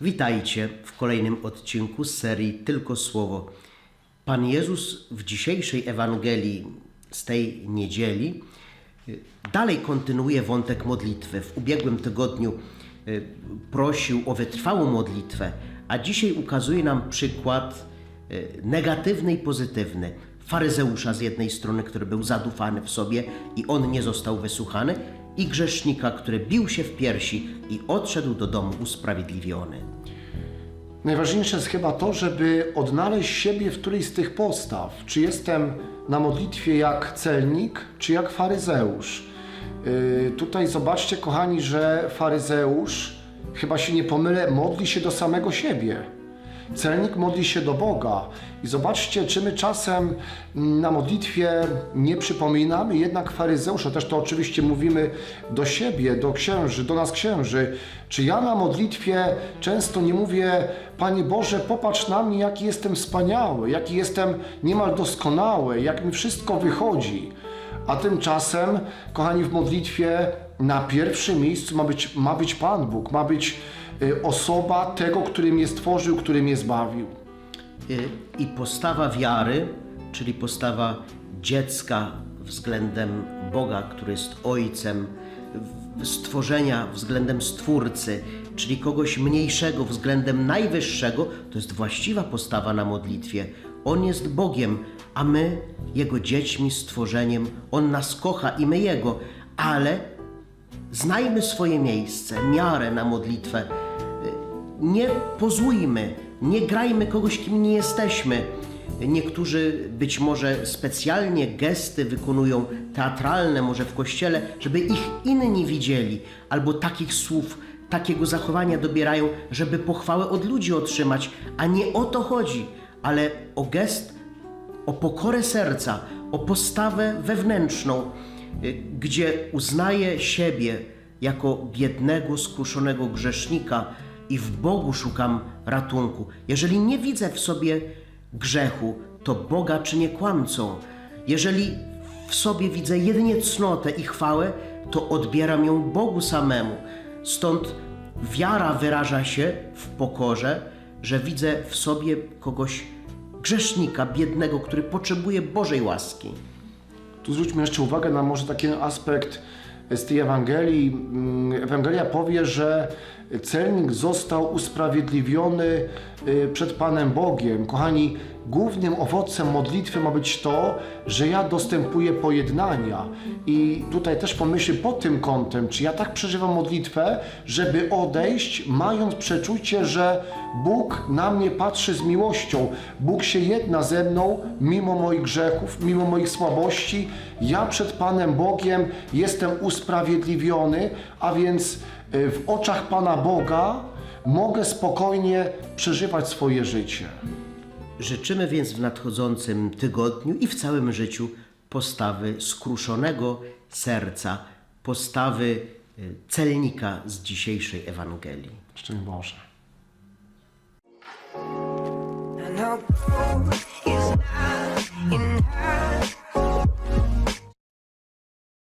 Witajcie w kolejnym odcinku z serii Tylko Słowo. Pan Jezus w dzisiejszej Ewangelii z tej niedzieli y, dalej kontynuuje wątek modlitwy. W ubiegłym tygodniu y, prosił o wytrwałą modlitwę, a dzisiaj ukazuje nam przykład y, negatywny i pozytywny. Faryzeusza z jednej strony, który był zadufany w sobie i on nie został wysłuchany, i grzesznika, który bił się w piersi i odszedł do domu usprawiedliwiony. Najważniejsze jest chyba to, żeby odnaleźć siebie w którejś z tych postaw. Czy jestem na modlitwie jak celnik, czy jak faryzeusz. Yy, tutaj zobaczcie, kochani, że faryzeusz, chyba się nie pomylę, modli się do samego siebie. Celnik modli się do Boga. I zobaczcie, czy my czasem mm, na modlitwie nie przypominamy jednak faryzeusza, też to oczywiście mówimy do siebie, do księży, do nas księży. Czy ja na modlitwie często nie mówię, Panie Boże, popatrz na mnie, jaki jestem wspaniały, jaki jestem niemal doskonały, jak mi wszystko wychodzi. A tymczasem, kochani, w modlitwie na pierwszym miejscu ma być, ma być Pan Bóg, ma być y, osoba tego, który mnie stworzył, który mnie zbawił. Y, I postawa wiary, czyli postawa dziecka względem Boga, który jest Ojcem, stworzenia względem Stwórcy, czyli kogoś mniejszego względem najwyższego, to jest właściwa postawa na modlitwie. On jest Bogiem, a my Jego dziećmi, stworzeniem. On nas kocha i my Jego, ale znajmy swoje miejsce, miarę na modlitwę. Nie pozujmy, nie grajmy kogoś, kim nie jesteśmy. Niektórzy być może specjalnie gesty wykonują teatralne, może w kościele, żeby ich inni widzieli, albo takich słów, takiego zachowania dobierają, żeby pochwałę od ludzi otrzymać, a nie o to chodzi, ale o gest o pokorę serca, o postawę wewnętrzną, y, gdzie uznaję siebie jako biednego, skruszonego grzesznika i w Bogu szukam ratunku. Jeżeli nie widzę w sobie grzechu, to Boga czynię kłamcą. Jeżeli w sobie widzę jedynie cnotę i chwałę, to odbieram ją Bogu samemu. Stąd wiara wyraża się w pokorze, że widzę w sobie kogoś grzesznika, biednego, który potrzebuje Bożej łaski. Tu zwróćmy jeszcze uwagę na może taki aspekt z tej Ewangelii. Mm, Ewangelia powie, że celnik został usprawiedliwiony y, przed Panem Bogiem. Kochani, głównym owocem modlitwy ma być to, że ja dostępuję pojednania. I tutaj też pomyśl pod tym kątem, czy ja tak przeżywam modlitwę, żeby odejść, mając przeczucie, że Bóg na mnie patrzy z miłością. Bóg się jedna ze mną, mimo moich grzechów, mimo moich słabości. Ja przed Panem Bogiem jestem usprawiedliwiony, a więc y, w oczach Pana Boga mogę spokojnie przeżywać swoje życie. Życzymy więc w nadchodzącym tygodniu i w całym życiu postawy skruszonego serca, postawy y, celnika z dzisiejszej Ewangelii. Szczęść Boże. Is not her